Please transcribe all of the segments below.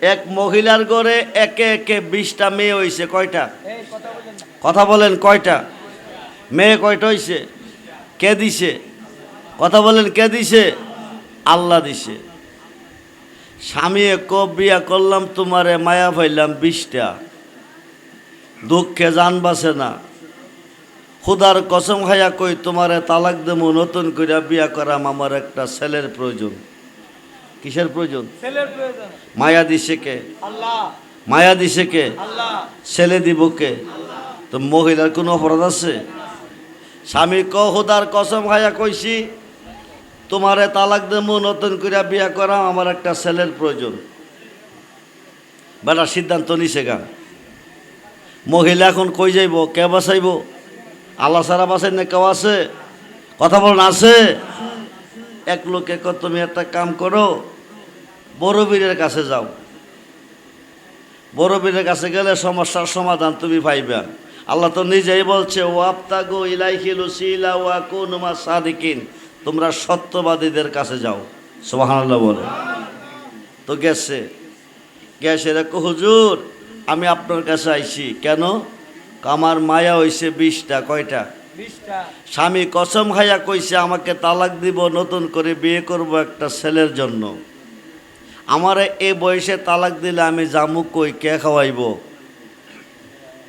এক মহিলার ঘরে একে একে বিশটা মেয়ে হইছে কয়টা? কথা বলেন কয়টা? মেয়ে কয়টা হইছে? কে দিছে? কথা বলেন কে দিছে? আল্লাহ দিছে। স্বামী এক বিয়া করলাম তোমারে মায়া পাইলাম বিশটা। দুঃখে জান বাসে না। খুদার কসম খাইয়া কই তোমারে তালাক দেবো নতুন কইরা বিয়া করাম আমার একটা ছেলের প্রয়োজন। কিসের প্রয়োজন? মায়া দিছে কে? মায়া দিছে কে? ছেলে দিব কে? তো মহিলার কোনো অপরাধ আছে? স্বামী ক হুদার কসম খাইয়া কইছি তোমারে তালাক দেবো নতুন কইরা বিয়া করাম আমার একটা ছেলের প্রয়োজন। বেটা সিদ্ধান্ত নিছে গা। মহিলা এখন কই যাইব? কে বাঁচাইব? আল্লাহ সারা বাঁচাই না কেউ আছে? কথা বলেন আছে? এক লোকে তুমি একটা কাম করো বড় বীরের কাছে যাও। বড় বীরের কাছে গেলে সমস্যার সমাধান তুমি পাইবা। আল্লাহ তো নিজেই বলছে ও আপ্তাগো ইলাইহিল সিলা ওয়া কুনুমা সাদিকিন। তোমরা সত্যবাদীদের কাছে যাও। সুবহানাল্লাহ বলে। তো গেছে। গেছে রেখো হুজুর আমি আপনার কাছে আইছি। কেন? আমার মায়া হইছে বিশটা। কয়টা? স্বামী কসম খাইয়া কইছে আমাকে তালাক দিব নতুন করে বিয়ে করব একটা ছেলের জন্য। আমারে এই বয়সে তালাক দিলে আমি জামুক কই কে খাওয়াইব?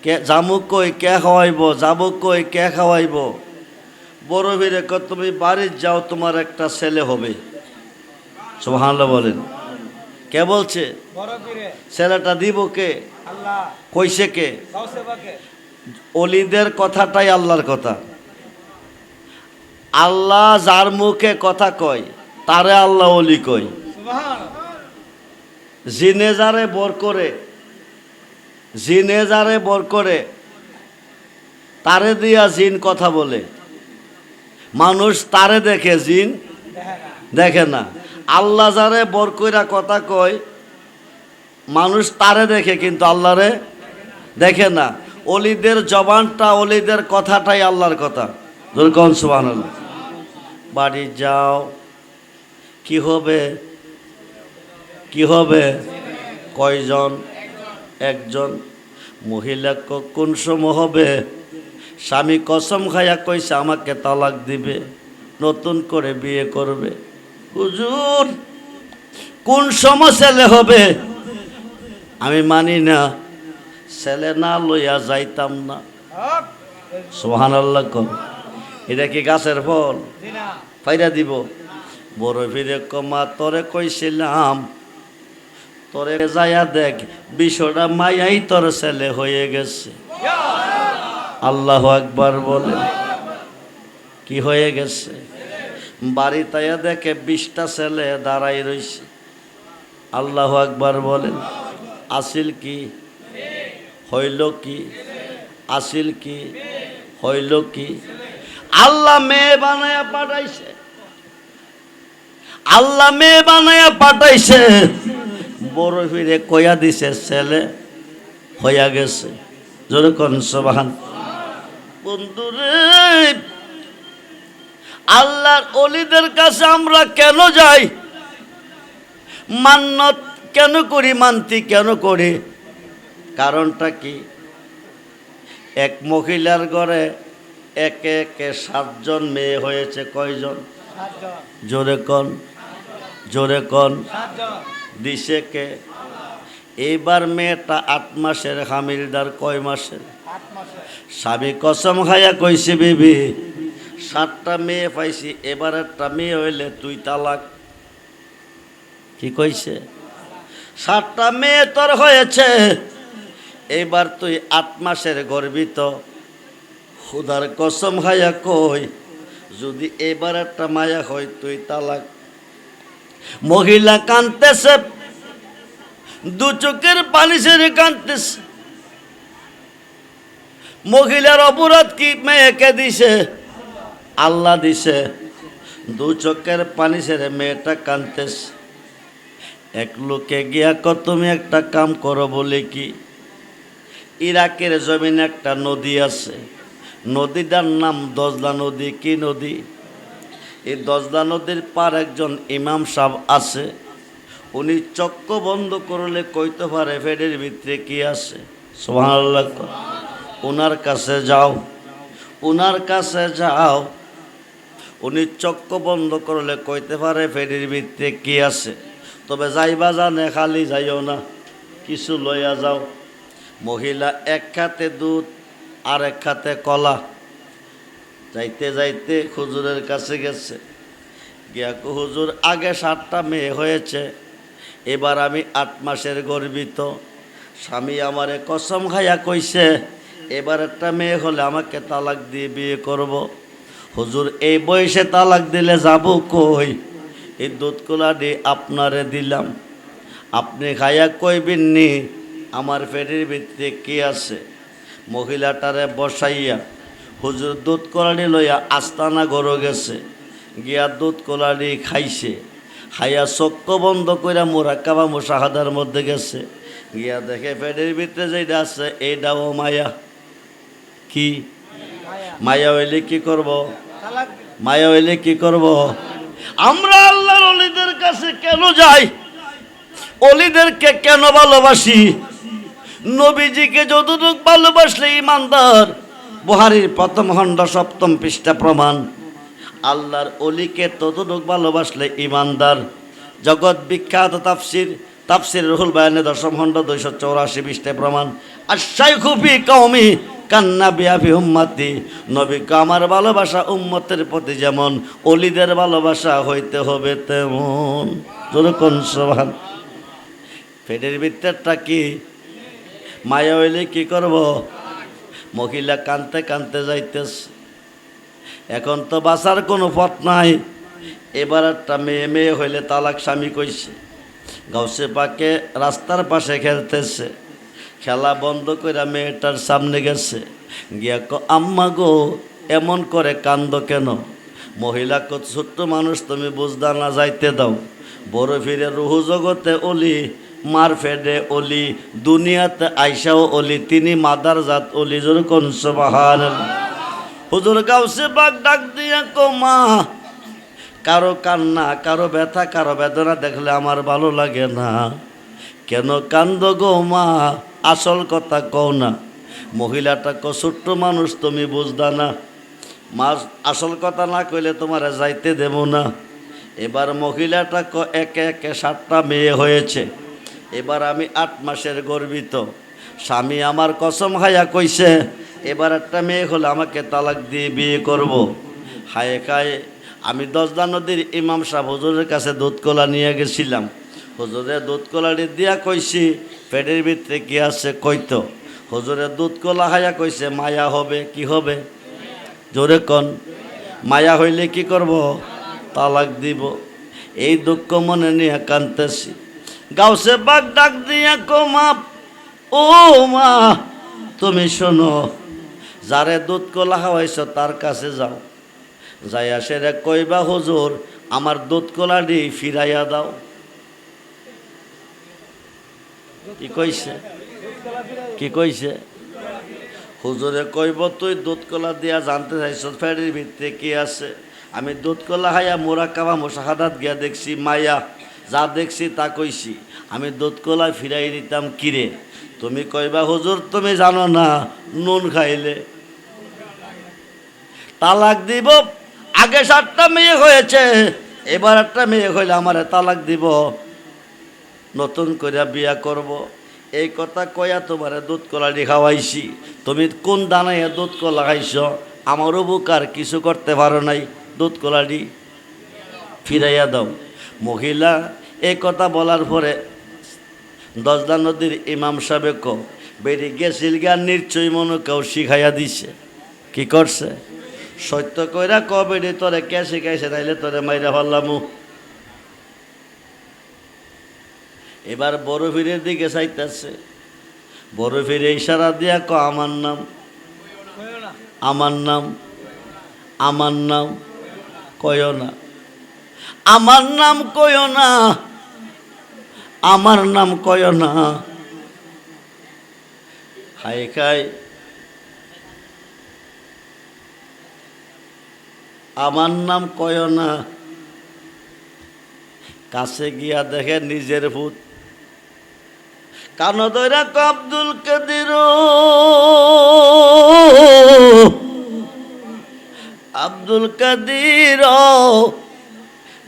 কে জামুক কই কে খাওয়াইব? যাবুক কই কে খাওয়াইব? বড় বীরে ক তুমি বাড়ির যাও তোমার একটা ছেলে হবে। সুবহানাল্লাহ বলেন। কে বলছে? ছেলেটা দিব কে? আল্লাহ। কইছে কে? অলিদের কথাটাই আল্লাহর কথা। আল্লাহ যার মুখে কথা কয় তারে আল্লাহ অলি কয়। জিনে যারে বর করে জিনে যারে বর করে, তারে দিয়া জিন কথা বলে। মানুষ তারে দেখে, জিন দেখে না। আল্লাহ যারে বর কইরা কথা কয়, মানুষ তারে দেখে কিন্তু আল্লাহরে দেখে না। অলিদের জবানটা, অলিদের কথাটাই আল্লাহর কথা। ধরুন সুবহানাল্লাহ। বাড়ি যাও, কি হবে? কি হবে? কয়জন? একজন। মহিলা কোন সময় হবে? স্বামী কসম খাইয়া কইছে আমাকে তালাক দিবে নতুন করে বিয়ে করবে। হুজুর কোন সময় ছেলে হবে? আমি মানি না। ছেলে না লইয়া যাইতাম না। সোহান আল্লাহ কর এটা কি গাছের ফল? পাইরা দিব। বড় ফিরে কমা তরে কইছিলাম তরে যায়া দেখ বিশ্বটা মায়াই তোর ছেলে হয়ে গেছে। আল্লাহ একবার বলে, কি হয়ে গেছে? বাড়ি তাইয়া দেখে বিশটা ছেলে দাঁড়াই রইছে। আল্লাহ একবার বলেন আসিল কি? হইল কি? আসিল কি? হইল কি? আল্লাহ মেয়ে বানায়া পাঠাইছে। আল্লাহ মেয়ে বানায়া পাঠাইছে। বড় ফিরে কয়া দিছে ছেলে হইয়া গেছে। জোরে কন সবাহান। বন্ধুরে আল্লাহর অলিদের কাছে আমরা কেন যাই? মান্নত কেন করি মানতি কেন করি? কারণটা কি? এক মহিলার ঘরে একে একে সাতজন মেয়ে হয়েছে কয়জন? জোরে কন জোরে কন। দিছে কে? এইবার মেয়েটা আট মাসের, হামিলদার কয় মাসের? স্বামী কসম খাইয়া কইছে, বিবি, সাতটা মেয়ে পাইছি, এবার একটা মেয়ে হইলে তুই তালাক। কি কইছে? সাতটা মেয়ে তোর হয়েছে এবার তুই আট মাসের গর্বিত। খুদার কসম খাইয়া কই, যদি এবার একটা মায়া হয়, তুই তালাক মহিলা কানতেছে দু চোখের পানি ছেড়ে কানতেছে মহিলার অপরাধ কি? মেয়েকে দিছে, আল্লাহ দিছে। দু চোখের পানি ছেড়ে মেয়েটা কানতেছে এক লোকে গিয়া ক তুমি একটা কাম করো বলে কি? ইরাকের জমিনে একটা নদী আছে। নদীটার নাম দজলা নদী, কি নদী? এই দজলা নদীর পার একজন ইমাম সাহেব আছে, উনি চক্ক বন্ধ করলে কইতে পারে ফেডের ভিতরে কি আছে? ওনার কাছে যাও। ওনার কাছে যাও। উনি চক্ক বন্ধ করলে কইতে পারে ফেডির ভিতরে কি আছে? তবে যাইবা জানে, খালি যাইও না। কিছু লইয়া যাও। মহিলা এক খাতে দুধ আর এক খাতে কলা। যাইতে যাইতে হুজুরের কাছে গেছে। গিয়া হুজুর, আগে সাতটা মেয়ে হয়েছে, এবার আমি আট মাসের গর্বিত। স্বামী আমারে কসম খাইয়া কইছে, এবার একটা মেয়ে হলে আমাকে তালাক দিয়ে বিয়ে করব। হুজুর, এই বয়সে তালাক দিলে যাব কই? এই দুধ কোলাডি আপনারে দিলাম। আপনি খাইয়া কইবেননি আমার পেটের ভিতরে কি আছে? মহিলাটারে বসাইয়া হুজুর দুধ কলাডি লইয়া আস্তানা গরো গেছে। গিয়া দুধ কলাডি খাইছে। খাইয়া চক্ক বন্ধ কইরা মোরাক্কাবা মুসাহাদার মধ্যে গেছে। গিয়া দেখে পেটের ভিতরে যেটা আছে এইটাও মায়া। কি? মায়া হইলে কি করব? মায়া হইলে কি করব? আমরা আল্লাহর অলিদের কাছে কেন যাই? অলিদেরকে কেন ভালোবাসি? নবীজিকে যতটুক ভালোবাসলে ইমানদার। বুহারির প্রথম খণ্ড সপ্তম পৃষ্ঠা প্রমাণ। আল্লাহর অলিকে ততটুক ভালোবাসলে ইমানদার। জগৎ বিখ্যাত তাফসির তাফসির রহুল বায়ানে দশম খণ্ড দুইশো চৌরাশি পৃষ্ঠায় প্রমাণ। আর খুবই কৌমি কান্না বিয়াফি উম্মাতি। নবীকে আমার ভালোবাসা উম্মতের প্রতি যেমন, অলিদের ভালোবাসা হইতে হবে তেমন। যেরকম সভান পেটের ভিতরটা কি? মায়া হইলে কি করব? মহিলা কানতে কানতে যাইতেছে। এখন তো বাঁচার কোনো পথ নাই। এবার একটা মেয়ে মেয়ে হইলে তালাক স্বামী কইছে। গাউসে পাকে রাস্তার পাশে খেলতেছে। খেলা বন্ধ করে মেয়েটার সামনে গেছে। গিয়া ক আম্মা গো, এমন করে কান্দ কেন? মহিলা কত ছোট্ট মানুষ, তুমি বুঝদা না যাইতে দাও। বড় ফিরে রুহু জগতে অলি মার ফেডে অলি, দুনিয়াতে আইসাও অলি, তিনি মাদার জাত অলি যেরকম সবাহার হুজুর গাউসে বাগ ডাক দিয়া কো মা, কারও কান্না, কারও ব্যথা, কারও বেদনা দেখলে আমার ভালো লাগে না। কেন কান্দ গো মা, আসল কথা কও না। মহিলাটা ক মানুষ, তুমি বুঝদা না। মা, আসল কথা না কইলে তোমার যাইতে দেব না। এবার মহিলাটা একে একে সাতটা মেয়ে হয়েছে। এবার আমি আট মাসের গর্বিত। স্বামী আমার কসম হায়া কইছে, এবার একটা মেয়ে হলে আমাকে তালাক দিয়ে বিয়ে করব। হায়ে খায়ে, আমি দশদা নদীর ইমাম সাহেব হুজুরের কাছে দুধ কলা নিয়ে গেছিলাম। হুজুরের দুধ কলাটি দিয়া কইছি, পেটের ভিতরে কি আছে কইতো? হুজুরের দুধ কলা খাইয়া কইছে, মায়া হবে, কি হবে? জোরে কন, মায়া হইলে কি করব? তালাক দিব। এই দুঃখ মনে নিয়ে কানতেছি গাউসে বাগ ডাক দিয়া কমা ও মা, তুমি শোনো, যারে দুধ কলা খাওয়াইছ তার কাছে যাও। যাই আসে রে কইবা, হুজুর, আমার দুধ কলাটি ফিরাইয়া দাও। কি কইছে? কি কইছে? হুজুরে কইব, তুই দুধ কলা দিয়া জানতে চাইছ, ফেরির ভিতরে কি আছে? আমি দুধ কলা খাইয়া মোরা কাবা মোশাহাদাত গিয়া দেখছি, মায়া যা দেখছি তা কইছি। আমি দুধ কলা ফিরাই দিতাম কিরে? তুমি কইবা, হুজুর, তুমি জানো না, নুন খাইলে। তালাক দিব, আগে সাতটা মেয়ে হয়েছে, এবার একটা মেয়ে হইলে আমারে তালাক দিব। নতুন করে বিয়া করব। এই কথা কয়া তোমারে দুধ কলাটি খাওয়াইছি। তুমি কোন দানাইয়া দুধ কলা খাইছ? আমার উপকার কিছু করতে পারো নাই। দুধ কলাটি ফিরাইয়া দাও। মহিলা এই কথা বলার পরে দশদা নদীর ইমাম সাহেব বেরিয়ে গেছিল গান নিশ্চয়ই মনে কেউ শিখাইয়া দিছে। কি করছে? সত্য কইরা ক বেরি তোরে কে শিখাইছে? তাইলে তোরে মাইরা ফেললামু এবার বড় দিকে চাইতেছে। বড় ফিরে ইশারা দিয়া ক, আমার নাম আমার নাম আমার নাম কয় না। আমার নাম কয় না। আমার নাম কয় না। হাই খাই আমার নাম কয় না। কাছে গিয়া দেখে নিজের ভূত। কান দৈরা আব্দুল কাদির। আব্দুল কাদির।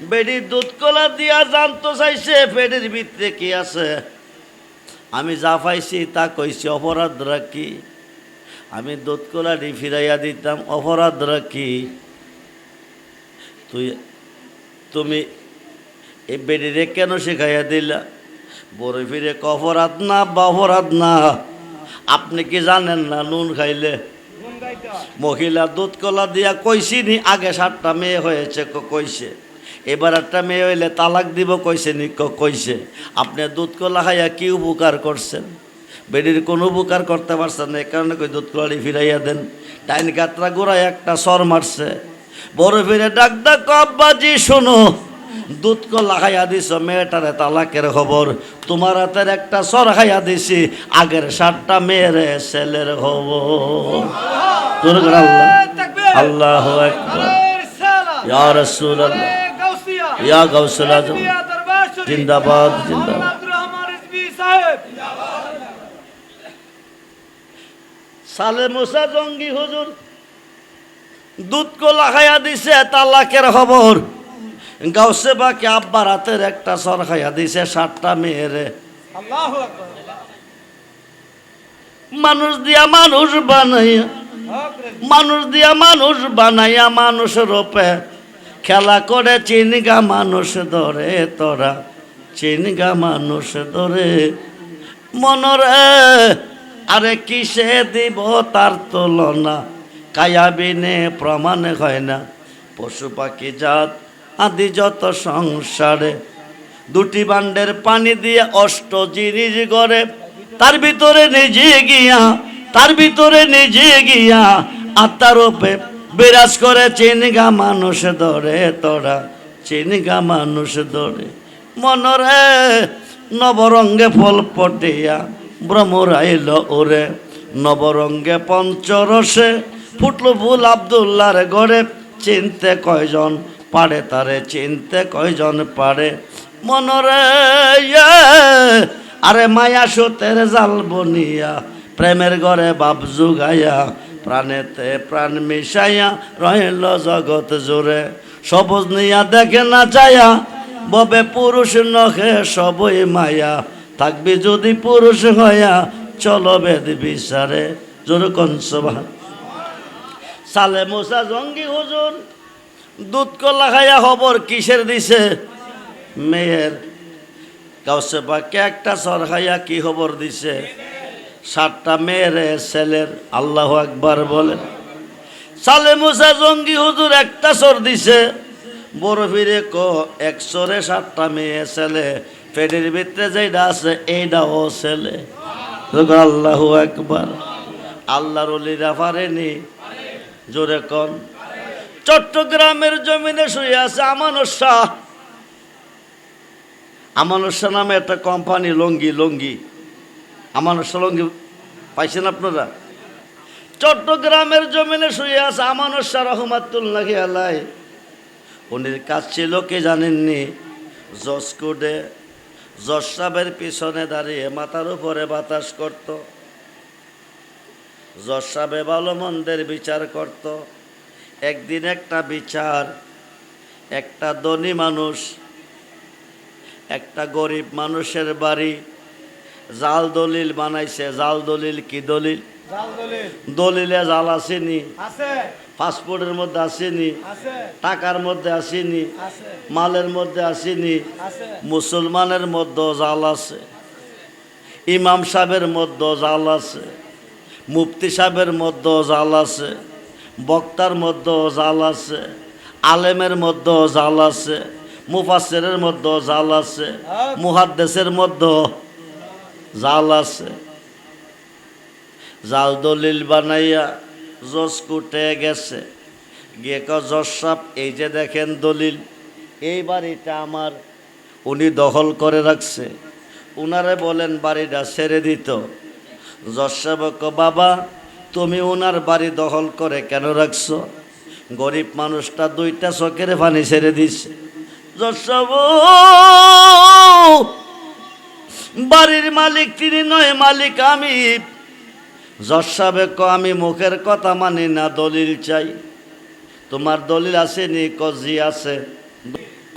বেডি দুধ কলা দিয়া জানতো চাইছে পেটের ভিতরে কি আছে? আমি যা পাইছি তা কইছি অপরাধরা কি আমি দুধ কলাটি ফিরাইয়া দিতাম অপরাধরা কি তুই, তুমি এই বেডিরে কেন শেখাইয়া দিলা? বড় ফিরে অপরাধ না, বা অপরাধ না? আপনি কি জানেন না নুন খাইলে। মহিলা দুধ কলা দিয়া কইছি নি, আগে সাতটা মেয়ে হয়েছে কইছে? এবার একটা মেয়ে হইলে তালাক দিব কইছে কইছে। আপনি দুধ কলা খাইয়া কি উপকার করছেন? বেডির কোনো উপকার করতে পারছেন না এই কারণে কই দুধ কলাটি ফিরাইয়া দেন। টাইন কাতরা গোড়ায় একটা সর মারছে। বড় ফিরে ডাক ডাক আব্বাজি শোনো দুধ কলা খাইয়া দিছ মেয়েটারে তালাকের খবর। তোমার হাতের একটা সর খাইয়া দিছি আগের সাতটা মেয়েরে ছেলের খবর। আল্লাহ। আল্লাহ রিসালাত। ইয়া গাউসুল আজম। জিন্দাবাদ জিন্দাবাদ। সালে মুসা জঙ্গি হুজুর দুধ কলা খাইয়া দিছে, তালাকের খবর গাউসে বাকি আব্বার হাতের একটা সর খাইয়া দিছে, সাতটা মেয়েরে। মানুষ দিয়া মানুষ বানাইয়া, মানুষ দিয়া মানুষ বানাইয়া মানুষ রূপে খেলা করে চিনগা মানুষ ধরে তোরা, চিনগা মানুষ ধরে। মনরে আরে কিসে দিব তার তুলনা? কায়াবিনে প্রমাণ হয় না। পশু পাখি জাত, আদি যত সংসারে। দুটি বান্ডের পানি দিয়ে অষ্ট জিনিস গড়ে। তার ভিতরে নিজে গিয়া, তার ভিতরে নিজে গিয়া আত্মার রূপে বিরাজ করে চিনগা মানুষ ধরে তোরা চিনগা মানুষ ধরে। মনরে নবরঙ্গে ফল পটিয়া ভ্রমরাইল ওরে। নবরঙ্গে পঞ্চরসে ফুটলো ফুল আবদুল্লার গড়ে চিনতে কয়জন পারে তারে চিনতে কয়জন পারে। মনরে ইয়ে, আরে মায়া সুতের জাল বনিয়া প্রেমের ঘরে বাপ জুগাইয়া প্রাণেতে প্রাণ মিশাইয়া রহিল জগৎ জোরে সবুজ নিয়া দেখে না চায়া, ববে পুরুষ নখে সবই মায়া। থাকবি যদি পুরুষ হইয়া, চলো বেদ বিচারে। জোর কনসভা সালে মোসা জঙ্গি হুজুর, দুধ কলা খাইয়া খবর কিসের দিছে? মেয়ের। কাউসে বাকে একটা সর খাইয়া কি খবর দিছে? সাতটা মেয়ের ছেলের আল্লাহ একবার বলেন। সালে মুসা জঙ্গি হুজুর একটা সর দিছে। বড় ফিরে ক একশোরে সাতটা মেয়ে ছেলে, পেটের ভিতরে যেটা আছে এইটাও ছেলে। আল্লাহ একবার আল্লাহর অলিরা পারেনি। জোরে কন। চট্টগ্রামের জমিনে শুয়ে আছে আমানত শাহ। আমানত শাহ নামে একটা কোম্পানি লঙ্গি লঙ্গি। আমানত শাহ লঙ্গি পাইছেন আপনারা? চট্টগ্রামের জমিনে শুয়ে আছে আমানত শাহ রহমাতুল্লাহ আলাই। উনির কাজ ছিল কে জানেননি? জজ সাহেবের পিছনে দাঁড়িয়ে মাথার উপরে বাতাস করত। জজ সাহেবে ভালো মন্দের বিচার করত। একদিন একটা বিচার, একটা ধনী মানুষ, একটা গরিব মানুষের বাড়ি জাল দলিল বানাইছে জাল দলিল কি দলিল? দলিলে। জাল আসেনি। পাসপোর্টের মধ্যে আসেনি। টাকার মধ্যে আসেনি। মালের মধ্যে আসেনি। মুসলমানের মধ্যে জাল আছে। ইমাম সাহেবের মধ্যে জাল আছে। মুফতি সাহেবের মধ্যে জাল আছে। বক্তার মধ্যে জাল আছে। আলেমের মধ্যে জাল আছে। মুফাসের মধ্যে জাল আছে। মুহাদ্দেসের মধ্যে জাল আছে। জাল দলিল বানাইয়া জজ কুটে গেছে। গিয়ে জজ সাহেব, এই যে দেখেন দলিল, এই বাড়িটা আমার উনি দখল করে রাখছে। উনারে বলেন, বাড়িটা ছেড়ে দিত। জজ বাবা, তুমি ওনার বাড়ি দখল করে কেন রাখছো? গরিব মানুষটা দুইটা চকের পানি ছেড়ে দিছে। যশব বাড়ির মালিক, তিনি নয় মালিক, আমি। ক আমি মুখের কথা মানি না, দলিল চাই। তোমার দলিল আছে নি কজি আছে।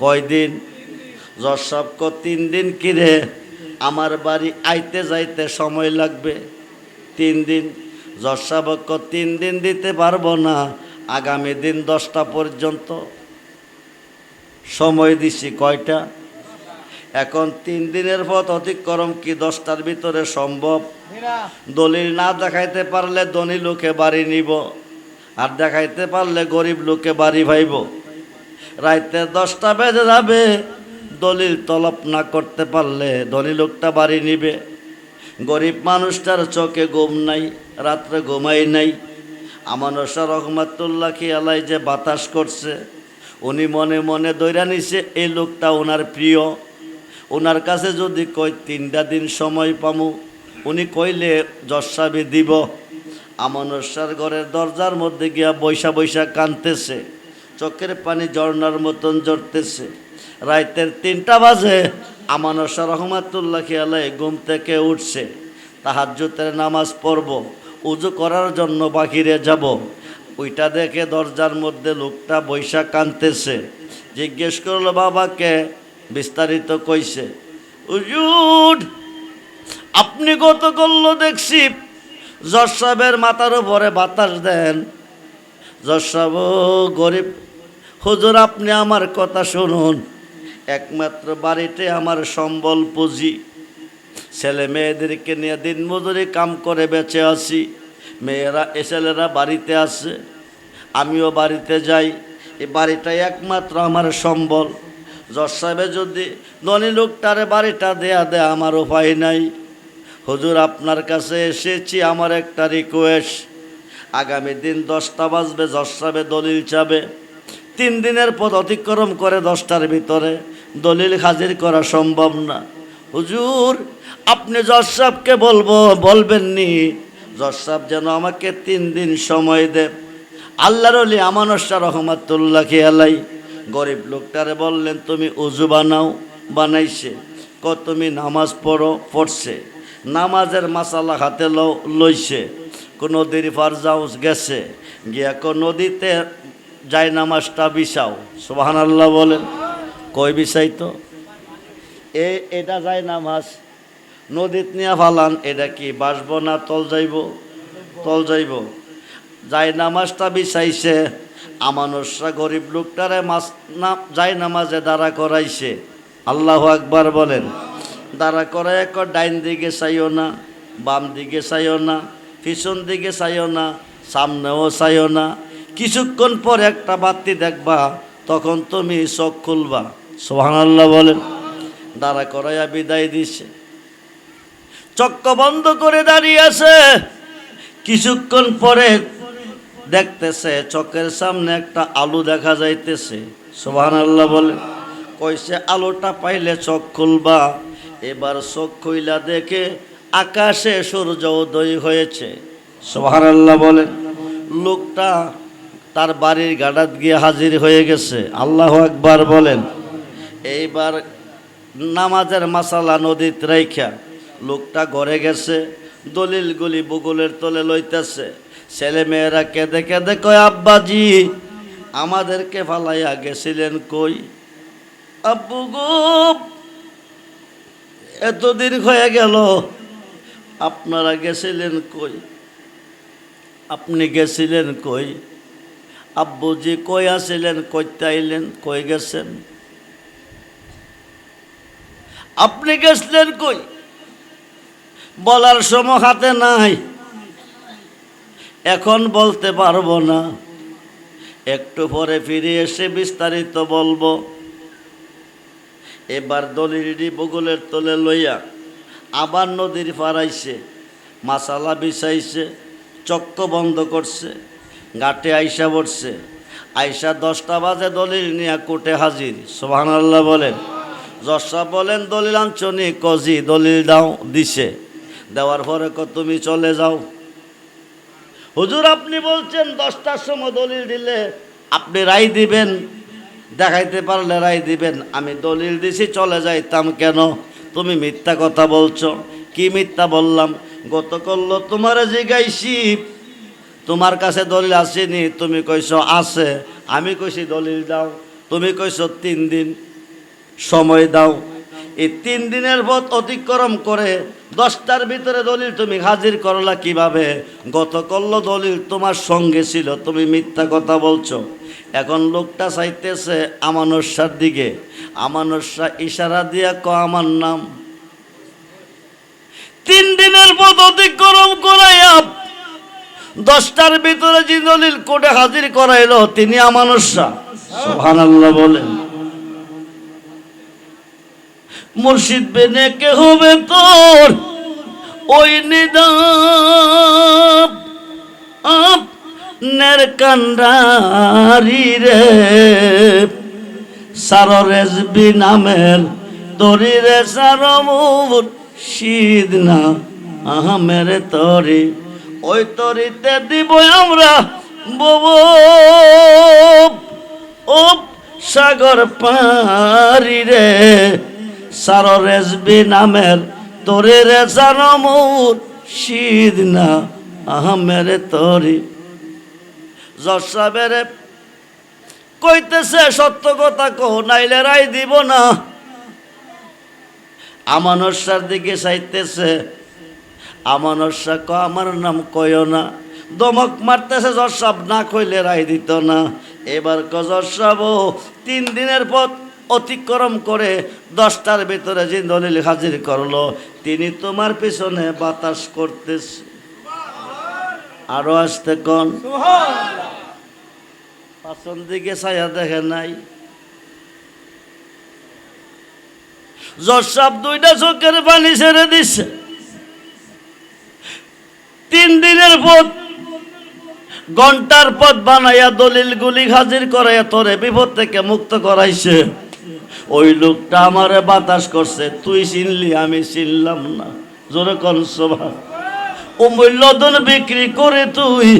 কয়দিন যশাব ক তিন দিন কিরে আমার বাড়ি আইতে যাইতে সময় লাগবে। তিন দিন? ক তিন দিন দিতে পারব না, আগামী দিন দশটা পর্যন্ত। সময় দিছি কয়টা? এখন তিন দিনের পথ অতিক্রম কি দশটার ভিতরে সম্ভব? দলিল না দেখাইতে পারলে ধনী লোকে বাড়ি নিব আর দেখাইতে পারলে গরিব লোকে বাড়ি ভাইব। রাইতে দশটা বেজে যাবে দলিল তলব না করতে পারলে ধনী লোকটা বাড়ি নিবে। গরিব মানুষটার চোখে ঘুম নাই রাত্রে ঘুমাই নাই। আমানসা রহমাতুল্লাহ খেয়ালাই যে বাতাস করছে উনি মনে মনে দৈরা নিছে এই লোকটা ওনার প্রিয়। ওনার কাছে যদি কই, তিনটা দিন সময় পামু। উনি কইলে, যশাবি দিব। আমানসার ঘরের দরজার মধ্যে গিয়া বৈশা বৈশা কানতেছে চোখের পানি ঝর্নার মতন জড়তেছে রাইতের তিনটা বাজে আমানসা রহমাতুল্লাহ খেয়ালে ঘুম থেকে উঠছে। তাহাজ্জুতের নামাজ পড়ব, উজু করার জন্য বাহিরে যাব। ওইটা দেখে দরজার মধ্যে লোকটা বৈশা কানতেছে জিজ্ঞেস করল, বাবাকে বিস্তারিত কইছে। উজুট আপনি কত করল দেখছি জজ মাথার উপরে বাতাস দেন। জজ গরিব, হুজুর, আপনি আমার কথা শুনুন। একমাত্র বাড়িতে আমার সম্বল পুঁজি। ছেলে মেয়েদেরকে নিয়ে দিন মজুরি কাম করে বেঁচে আছি। মেয়েরা, এ ছেলেরা বাড়িতে আছে। আমিও বাড়িতে যাই। এই বাড়িটাই একমাত্র আমার সম্বল। জজ সাহেবে যদি ধনী লোকটারে বাড়িটা দেয়া দেয় আমার উপায় নাই, হুজুর আপনার কাছে এসেছি, আমার একটা রিকোয়েস্ট আগামী দিন দশটা বাজবে, জজ সাহেবে দলিল চাবে। তিন দিনের পথ অতিক্রম করে দশটার ভিতরে দলিল হাজির করা সম্ভব না। হুজুর, আপনি জজ সাহেবকে বলব, বলবেননি, জজ সাহেব যেন আমাকে তিন দিন সময় দেব আল্লাহর অলি আমানসা রহমাতুল্লাহ খেয়ালাই গরিব লোকটারে বললেন, তুমি উজু বানাও। বানাইছে। ক তুমি নামাজ পড়ো। পড়ছে। নামাজের মাসালা হাতে লইছে। নদীর পার যাও। গেছে। গিয়া কো, নদীতে যাই নামাজটা বিছাও। সোহান আল্লাহ বলেন। কই বিছাইতো এ, এটা যায় নামাজ। নদীত নিয়ে ফালান, এটা কি বাসব না তল যাইব? তল যাইব। যাই নামাজটা বিছাইছে আমানুষরা গরিব লোকটারে মাস না, যাই নামাজে দাঁড়া করাইছে। আল্লাহ আকবার বলেন, দাঁড়া করাই এক ডাইন দিকে চাইও না, বাম দিকে চাইও না, পিছন দিকে চাইও না, সামনেও চাইও না। কিছুক্ষণ পর একটা বাতি দেখবা, তখন তুমি চোখ খুলবা। সোহান আল্লাহ বলেন, দাঁড়া করাইয়া বিদায় দিছে। চক্ক বন্ধ করে দাঁড়িয়ে আছে। কিছুক্ষণ পরে দেখতেছে চকের সামনে একটা আলু দেখা যাইতেছে। সোহান আল্লাহ বলে, কইছে, আলোটা পাইলে চোখ খুলবা। এবার চোখ খুইলা দেখে আকাশে সূর্য উদয় হয়েছে। সোহান আল্লাহ বলেন লোকটা তার বাড়ির গাড়াত গিয়ে হাজির হয়ে গেছে। আল্লাহ একবার বলেন। এইবার নামাজের মাসালা নদীত রাইখা, লোকটা ঘরে গেছে, দলিলগুলি বগুলের তলে লইতেছে। ছেলে মেয়েরা কেঁদে কেঁদে কয়, আব্বাজি, আমাদেরকে ফালাইয়া গেছিলেন কই? আব্বু গো এতদিন হয়ে গেল, আপনারা গেছিলেন কই? আপনি গেছিলেন কই? আব্বুজি, কই আসিলেন কইতে আইলেন কই গেছেন? আপনি গেছিলেন কই? বলার সময় হাতে নাই। এখন বলতে পারব না। একটু পরে ফিরে এসে বিস্তারিত বলব। এবার দলিরি বগুলের তলে লইয়া আবার নদীর পাড়াইছে মাসালা বিছাইছে চক্ক বন্ধ করছে, ঘাটে আইসা পড়ছে। আইসা দশটা বাজে দলিল নিয়ে কোর্টে হাজির সোহান আল্লাহ বলেন। জশা বলেন, দলিল আঞ্চনি কজি, দলিল দাও, দিছে। দেওয়ার পরে তুমি চলে যাও। হুজুর, আপনি বলছেন দশটার সময় দলিল দিলে আপনি রায় দিবেন, দেখাইতে পারলে রায় দিবেন। আমি দলিল দিছি, চলে যাইতাম কেন? তুমি মিথ্যা কথা বলছো। কি মিথ্যা বললাম? গত করল তোমার জিগাইছি। তোমার কাছে দলিল আসেনি, তুমি কইছো আছে। আমি কইছি দলিল দাও, তুমি কইছো তিন দিন সময় দাও। এই তিন দিনের পথ অতিক্রম করে দশটার ভিতরে দলিল তুমি হাজির করলা কীভাবে? গত করল দলিল তোমার সঙ্গে ছিল, তুমি মিথ্যা কথা বলছো। এখন লোকটা চাইতেছে আমানস্যার দিকে। আমানস্যা ইশারা দিয়া ক আমার নাম। তিন দিনের পথ অতিক্রম করাইয়া দশটার ভিতরে যে দলিল কোর্টে হাজির করাইল, তিনি আমানস্যা সুবহানাল্লাহ বলেন। মুর্শিদ বেনে কে হবে তোর? ওই নিদাম নের কান্ডারি রে। সাররেজবি নামের তরি রে, সারমুর শীত না আহমের তরি। ওই তরিতে দিব আমরা বব। ও সাগর পারি রে। সাররেজবি নামের, তোরে রে সারমুর শীত না আহমের তরি। যশাবের কইতেছে, সত্য কথা কো নাইলে রাই দিব না। আমানসার দিকে চাইতেছে আমানস্যা ক আমার নাম কয় না। দমক মারতেছে যশাব না কইলে রাই দিত না। এবার ক যশাব তিন দিনের পথ অতিক্রম করে দশটার ভিতরে যে দলিল হাজির করল তিনি তোমার পিছনে বাতাস করতেছে। আরও আসতে কন। পাঁচন দিকে ছায়া দেখে নাই। জসাব দুইটা চোখের পানি ছেড়ে দিচ্ছে তিন দিনের পথ ঘণ্টার পথ বানাইয়া দলিল গুলি হাজির করাইয়া তোরে বিপদ থেকে মুক্ত করাইছে। ওই লোকটা আমারে বাতাস করছে, তুই চিনলি, আমি চিনলাম না। জোরে কনসভা অমূল্যদন বিক্রি করে তুই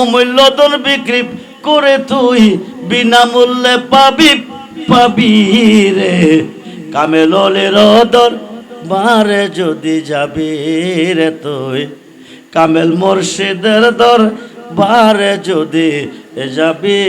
অমূল্যদন বিক্রি করে তুই, বিনামূল্যে পাবি পাবি রে। কামেলের দর বারে যদি যাবি রে তুই, কামেল মুর্শিদের দর বারে যদি যাবি।